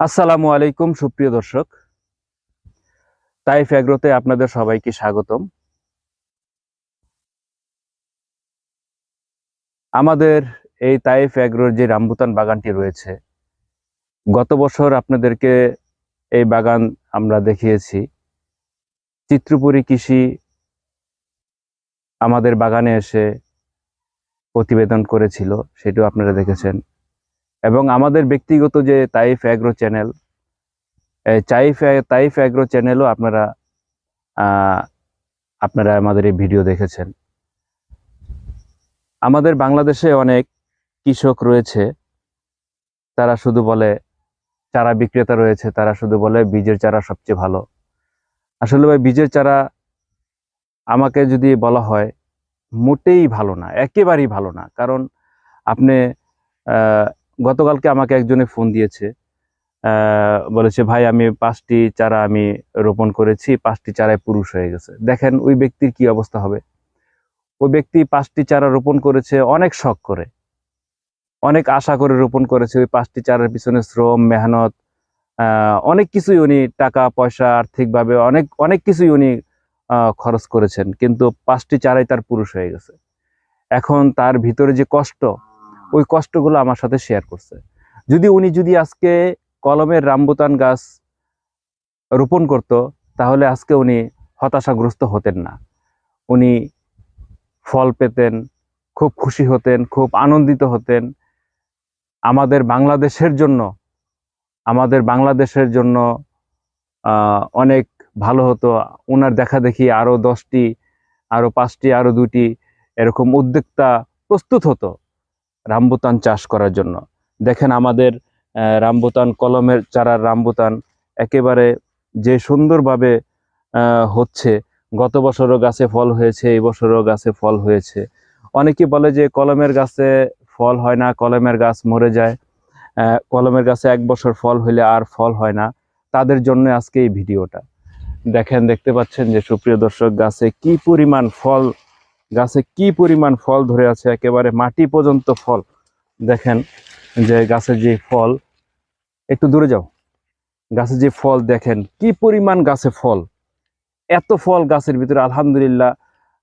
আসসালামু আলাইকুম, সুপ্রিয় দর্শক। তাইফ এগ্রোতে আপনাদের সবাইকে স্বাগতম। আমাদের এই তাইফ এগ্রোর যে রামবুতান বাগানটি রয়েছে, গত বছর আপনাদেরকে এই বাগান আমরা দেখিয়েছি। চিত্রপুরী কৃষি আমাদের বাগানে এসে প্রতিবেদন করেছিল, সেটিও আপনারা দেখেছেন। এবং আমাদের ব্যক্তিগত যে তাইফ অ্যাগ্রো চ্যানেল চাইফ তাইফ অ্যাগ্রো চ্যানেলও আপনারা আপনারা আমাদের এই ভিডিও দেখেছেন। আমাদের বাংলাদেশে অনেক কৃষক রয়েছে, তারা শুধু বলে চারা বিক্রেতা রয়েছে, তারা শুধু বলে বীজের চারা সবচেয়ে ভালো। আসলে ভাই, বীজের চারা আমাকে যদি বলা হয়, মোটেই ভালো না, একেবারেই ভালো না। কারণ আপনি গতকালকে আমাকে একজনে ফোন দিয়েছে বলেছে, ভাই, আমি পাঁচটি চারা আমি রোপণ করেছি, পাঁচটি চারায় পুরুষ হয়ে গেছে। দেখেন, ওই ব্যক্তির কি অবস্থা হবে? ওই ব্যক্তি পাঁচটি চারা রোপণ করেছে, অনেক শখ করে, অনেক আশা করে রোপণ করেছে। ওই পাঁচটি চারার পিছনে শ্রম, মেহনত অনেক কিছুই উনি টাকা, পয়সা, আর্থিকভাবে অনেক অনেক কিছুই উনি খরচ করেছেন। কিন্তু পাঁচটি চারাই তার পুরুষ হয়ে গেছে। এখন তার ভিতরে যে কষ্ট ওই কষ্টগুলো আমার সাথে শেয়ার করছে। যদি উনি যদি আজকে কলমের রামবুতান গাছ রোপণ করত, তাহলে আজকে উনি হতাশাগ্রস্ত হতেন না। উনি ফল পেতেন, খুব খুশি হতেন, খুব আনন্দিত হতেন। আমাদের বাংলাদেশের জন্য, আমাদের বাংলাদেশের জন্য অনেক ভালো হতো। ওনার দেখা দেখি আরও দশটি আরও পাঁচটি আরও দুটি এরকম উদ্যোক্তা প্রস্তুত হতো। রামবুতান চাষ করার জন্য। দেখেন আমাদের রামবুতান, কলমের চারার রামবুতান একেবারে যে সুন্দরভাবে হচ্ছে, গত বছরও গাছে ফল হয়েছে, এই বছরও গাছে ফল হয়েছে। অনেকে বলে যে কলমের গাছে ফল হয় না, কলমের গাছ মরে যায়। কলমের গাছে এক বছর ফল হইলে আর ফল হয় না। তাদের জন্য আজকে এই ভিডিওটা। দেখেন, দেখতে পাচ্ছেন যে সুপ্রিয় দর্শক, গাছে কি পরিমাণ ফল গাছে কি পরিমাণ ফল ধরে আছে? একেবারে মাটি পর্যন্ত ফল। দেখেন যে গাছের যে ফল, একটু দূরে যাও। গাছের যে ফল দেখেন, কি পরিমাণ গাছে ফল। এত ফল গাছের ভিতরে, আলহামদুলিল্লাহ,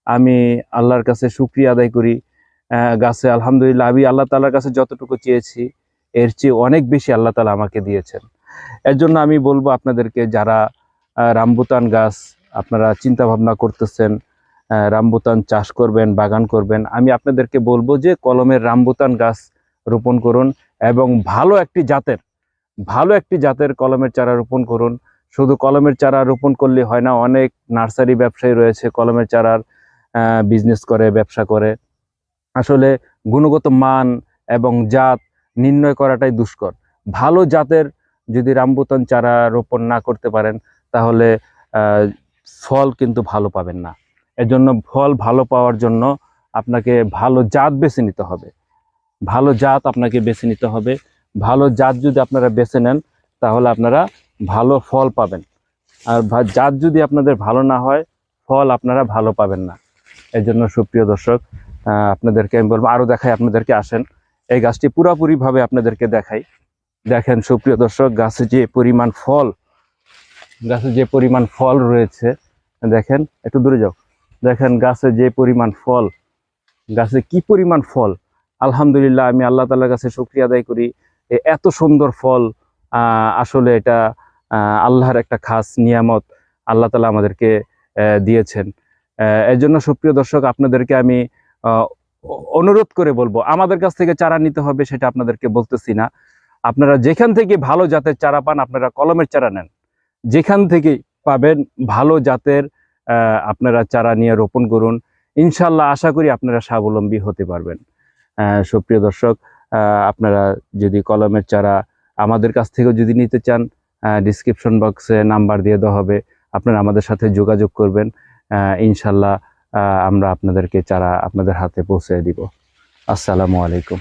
আমি আল্লাহর কাছে শুক্রিয়া আদায় করি। গাছে আলহামদুলিল্লাহ, আমি আল্লাহ তাআলার কাছে যতটুকু চেয়েছি, এর চেয়ে অনেক বেশি আল্লাহ তালা আমাকে দিয়েছেন। এর জন্য আমি বলব আপনাদেরকে, যারা রামবুতান গাছ আপনারা চিন্তা ভাবনা করতেছেন রামবুতান চাষ করবেন, বাগান করবেন। আমি আপনাদেরকে বলব যে কলমের রামবুতান গাছ রোপণ করুন এবং ভালো একটি জাতের, ভালো একটি জাতের কলমের চারা রোপণ করুন। শুধু কলমের চারা রোপণ করলে হয় না, অনেক নার্সারি ব্যবসায়ী রয়েছে, কলমের চারার বিজনেস করে, ব্যবসা করে। আসলে গুণগত মান এবং জাত নির্ণয় করাটাই দুষ্কর। ভালো জাতের যদি রামবুতান চারা রোপণ না করতে পারেন, তাহলে ফল কিন্তু ভালো পাবেন না। এজন্য ফল ভালো পাওয়ার জন্য আপনাকে ভালো জাত বেছে নিতে হবে। ভালো জাত আপনাকে বেছে নিতে হবে। ভালো জাত যদি আপনারা বেছে নেন, তাহলে আপনারা ভালো ফল পাবেন। আর জাত যদি আপনাদের ভালো না হয়, ফল আপনারা ভালো পাবেন না। এই জন্য সুপ্রিয় দর্শক আপনাদেরকে আমি বলব আরও দেখাই, আপনাদেরকে আসেন। এই গাছটি পুরাপুরিভাবে আপনাদেরকে দেখাই। দেখেন সুপ্রিয় দর্শক, গাছে যে পরিমাণ ফল, গাছে যে পরিমাণ ফল রয়েছে, দেখেন, একটু দূরে যাও। দেখেন গাছে যে পরিমাণ ফল, গাছে কি পরিমাণ ফল? আলহামদুলিল্লাহ, আমি আল্লাহ তালার কাছে শুক্রিয়া আদায় করি। এত সুন্দর ফল আসলে এটা আল্লাহর একটা খাস নিয়ামত আল্লাহ তালা আমাদেরকে দিয়েছেন। এর জন্য সুপ্রিয় দর্শক, আপনাদেরকে আমি অনুরোধ করে বলব, আমাদের কাছ থেকে চারা নিতে হবে সেটা আপনাদেরকে বলতেছি না। আপনারা যেখান থেকে ভালো জাতের চারা পান, আপনারা কলমের চারা নেন। যেখান থেকে পাবেন ভালো জাতের আপনারা চারা নিয়ে রোপণ করুন। ইনশাল্লাহ আশা করি আপনারা স্বাবলম্বী হতে পারবেন। সুপ্রিয় দর্শক আপনারা যদি কলমের চারা আমাদের কাছ থেকেও যদি নিতে চান ডিসক্রিপশন বক্সে নাম্বার দিয়ে দেওয়া হবে। আপনারা আমাদের সাথে যোগাযোগ করবেন। ইনশাল্লাহ আমরা আপনাদেরকে চারা আপনাদের হাতে পৌঁছে দিব। আসসালামু আলাইকুম।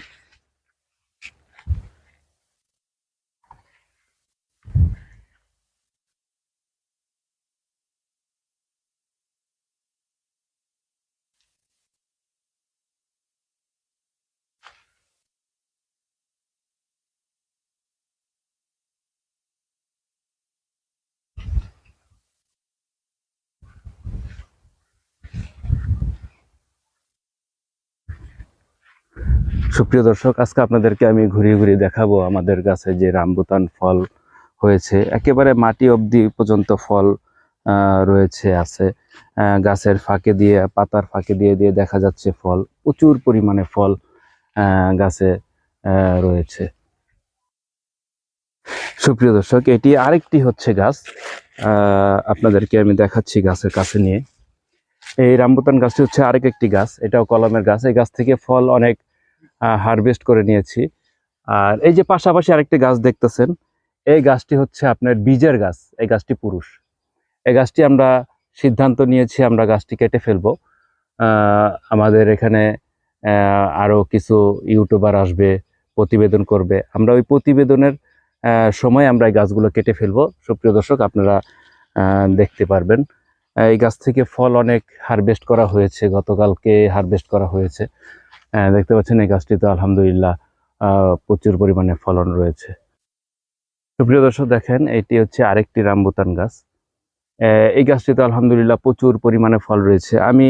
সুপ্রিয় দর্শক, আজকে আপনাদেরকে আমি ঘুরিয়ে ঘুরিয়ে দেখাবো আমাদের গাছে যে রামবুতান ফল হয়েছে। একেবারে মাটি অবধি পর্যন্ত ফল রয়েছে, আছে। গাছের ফাঁকে দিয়ে, পাতার ফাঁকে দিয়ে দিয়ে দেখা যাচ্ছে ফল, প্রচুর পরিমাণে ফল গাছে রয়েছে। সুপ্রিয় দর্শক, এটি আরেকটি হচ্ছে গাছ। আপনাদেরকে আমি দেখাচ্ছি গাছের কাছে নিয়ে। এই রামবুতান গাছটি হচ্ছে আরেক একটি গাছ, এটাও কলমের গাছ। এই গাছ থেকে ফল অনেক হারভেস্ট করে নিয়েছি। আর এই যে পাশাপাশি আরেকটি গাছ দেখতেছেন, এই গাছটি হচ্ছে আপনার বীজের গাছ, এই গাছটি পুরুষ। এই গাছটি আমরা সিদ্ধান্ত নিয়েছি আমরা গাছটি কেটে ফেলব। আমাদের এখানে আরও কিছু ইউটিউবার আসবে, প্রতিবেদন করবে। আমরা ওই প্রতিবেদনের সময় আমরা এই গাছগুলো কেটে ফেলব। সুপ্রিয় দর্শক, আপনারা দেখতে পারবেন। এই গাছ থেকে ফল অনেক হারভেস্ট করা হয়েছে, গতকালকে হারভেস্ট করা হয়েছে। দেখতে পাচ্ছেন এই গাছটিতে আলহামদুলিল্লাহ প্রচুর পরিমাণে ফলন রয়েছে। সুপ্রিয় দর্শক, দেখেন এটি হচ্ছে আরেকটি রামবুতান গাছ। এই গাছটিতে আলহামদুলিল্লাহ প্রচুর পরিমাণে ফল রয়েছে। আমি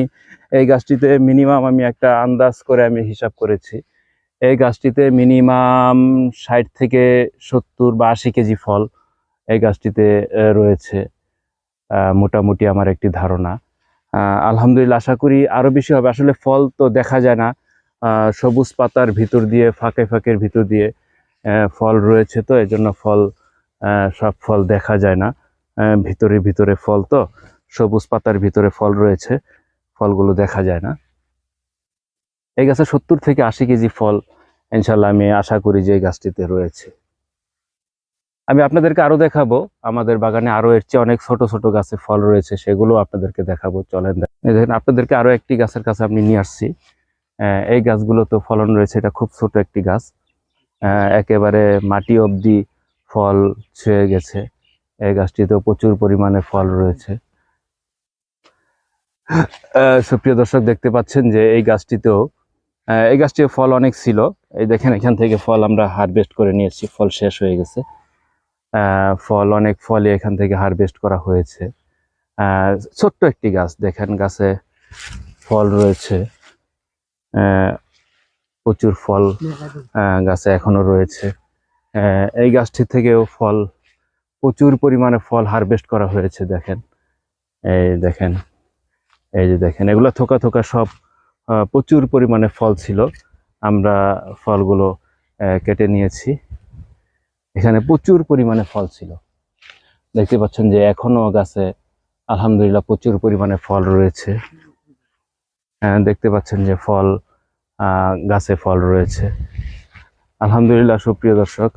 এই গাছটিতে মিনিমাম আমি একটা আন্দাজ করে আমি হিসাব করেছি। এই গাছটিতে মিনিমাম ষাট থেকে সত্তর বা আশি কেজি ফল এই গাছটিতে রয়েছে। মোটামুটি আমার একটি ধারণা। আলহামদুলিল্লাহ আশা করি আরও বেশি হবে। আসলে ফল তো দেখা যায় না। সবুজ পাতার ভিতর দিয়ে, ফাঁকে ফাঁকের ভিতর দিয়ে ফল রয়েছে তো, এজন্য ফল সব ফল দেখা যায় না। ভিতরে ভিতরে ফল তো, সবুজ পাতার ভিতরে ফল রয়েছে, ফলগুলো দেখা যায় না। এই গাছে সত্তর থেকে আশি কেজি ফল ইনশাল্লাহ আমি আশা করি যে এই গাছটিতে রয়েছে। আমি আপনাদেরকে আরও দেখাবো, আমাদের বাগানে আরও এর চেয়ে অনেক ছোট ছোট গাছে ফল রয়েছে, সেগুলো আপনাদেরকে দেখাবো, চলেন দেখেন, আপনাদেরকে আরও একটি গাছের কাছে আমি নিয়ে আসছি। এই গাছগুলো তো ফলন রয়েছে, এটা খুব ছোট একটি গাছ। একেবারে মাটি অবধি ফল ছুঁয়ে গেছে। এই গাছটিতেও প্রচুর পরিমাণে ফল রয়েছে। সুপ্রিয় দর্শক, দেখতে পাচ্ছেন যে এই গাছটিতেও এই গাছটির ফল অনেক ছিল। এই দেখেন, এখান থেকে ফল আমরা হারভেস্ট করে নিয়েছি, ফল শেষ হয়ে গেছে। ফল, অনেক ফলই এখান থেকে হারভেস্ট করা হয়েছে। ছোট্ট একটি গাছ, দেখেন গাছে ফল রয়েছে। প্রচুর ফল গাছে এখনও রয়েছে। এই গাছটি থেকেও ফল, প্রচুর পরিমাণে ফল হারভেস্ট করা হয়েছে, দেখেন। এই দেখেন, এই যে দেখেন, এগুলো থোকা থোকা সব প্রচুর পরিমাণে ফল ছিল। আমরা ফলগুলো কেটে নিয়েছি। এখানে প্রচুর পরিমাণে ফল ছিল। দেখতে পাচ্ছেন যে এখনও গাছে আলহামদুলিল্লাহ প্রচুর পরিমাণে ফল রয়েছে। দেখতে পাচ্ছেন যে ফল গাছে ফল রয়েছে। আলহামদুলিল্লাহ, সুপ্রিয় দর্শক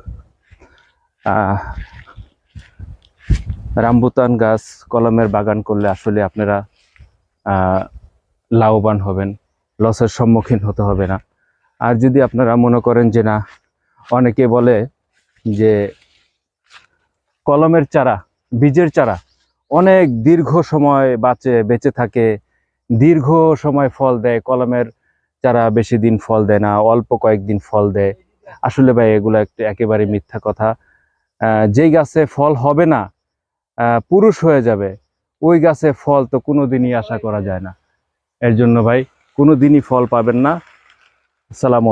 রামবুতান গাছ কলমের বাগান করলে আসলে আপনারা লাভবান হবেন, লসের সম্মুখীন হতে হবে না। আর যদি আপনারা মনে করেন যে না, অনেকে বলে যে কলমের চারা, বীজের চারা অনেক দীর্ঘ সময় বাঁচে, বেঁচে থাকে দীর্ঘ সময় ফল দেয়, কলমের যারা বেশি দিন ফল দেয় না, অল্প কয়েকদিন ফল দেয়। আসলে ভাই, এগুলো একটু একেবারে মিথ্যা কথা। যেই গাছে ফল হবে না পুরুষ হয়ে যাবে, ওই গাছে ফল তো কোনোদিনই আশা করা যায় না। এর জন্য ভাই, কোনোদিনই ফল পাবেন না। সালাম